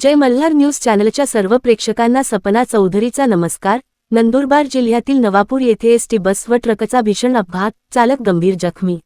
जय Malhar news चॅनलच्या सर्व प्रेक्षकांना सपना चौधरीचा नमस्कार. नंदुरबार जिल्ह्यातील नवापूर येथे एसटी बस व ट्रकचा भीषण अपघात चालक गंभीर जखमी.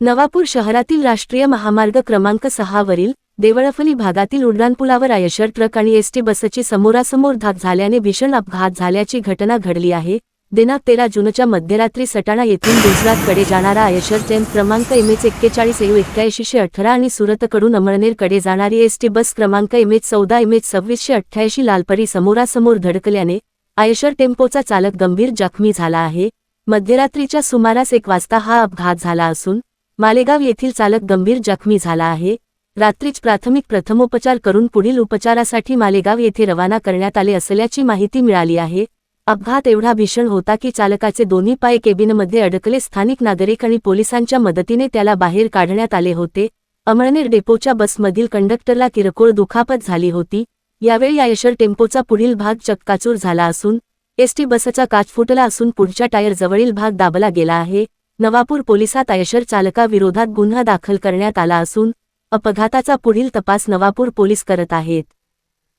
नवापूर शहरातील राष्ट्रीय महामार्ग क्रमांक सहावरील देवळफली भागातील उड्डाणपुलावर आयशर ट्रक आणि एसटी बसची समोरासमोर धाक झाल्याने भीषण अपघात झाल्याची घटना घडली आहे. दिनांक तेरा जूनच्या मध्यरात्री सटाणा येथून गुजरातकडे जाणारा आयशर ट्रेन क्रमांक एम एच एक्केचाळीस एयू एक्क्याऐंशीशे अठरा आणि सुरतकडून अमळनेरकडे जाणारी एसटी बस क्रमांक एम एच चौदा एम एच सव्वीसशे अठ्ठ्याऐंशी लालपरी समोरासमोर धडकल्याने आयशर टेम्पोचा चालक गंभीर जखमी झाला आहे. मध्यरात्रीच्या सुमारास एक वाजता हा अपघात झाला असून मालेगाव येथील चालक गंभीर जखमी झाला आहे. रात्रीच प्राथमिक प्रथमोपचार करून पुढील उपचारासाठी मालेगाव येथे रवाना करण्यात आले असल्याची माहिती मिळाली आहे. अपघात एवढा भीषण होता की चालकाचे दोन्ही पाय केबिनमध्ये अडकले. स्थानिक नागरिक आणि पोलिसांच्या मदतीने त्याला बाहेर काढण्यात आले होते. अमळनेर डेपोच्या बसमधील कंडक्टरला किरकोळ दुखापत झाली होती. यावेळी आयशर टेम्पोचा पुढील भाग चक्काचूर झाला असून एसटी बसचा काच फुटला असून पुढच्या टायर जवळील भाग दाबला गेला आहे. नवापूर पोलिसात आयशर चालकाविरोधात गुन्हा दाखल करण्यात आला असून अपघाताचा पुढील तपास नवापूर पोलीस करत आहेत.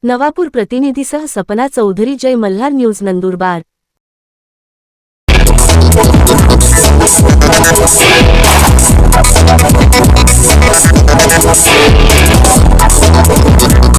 नवापूर प्रतिनिधीसह सपना चौधरी जय मल्हार न्यूज नंदुरबार.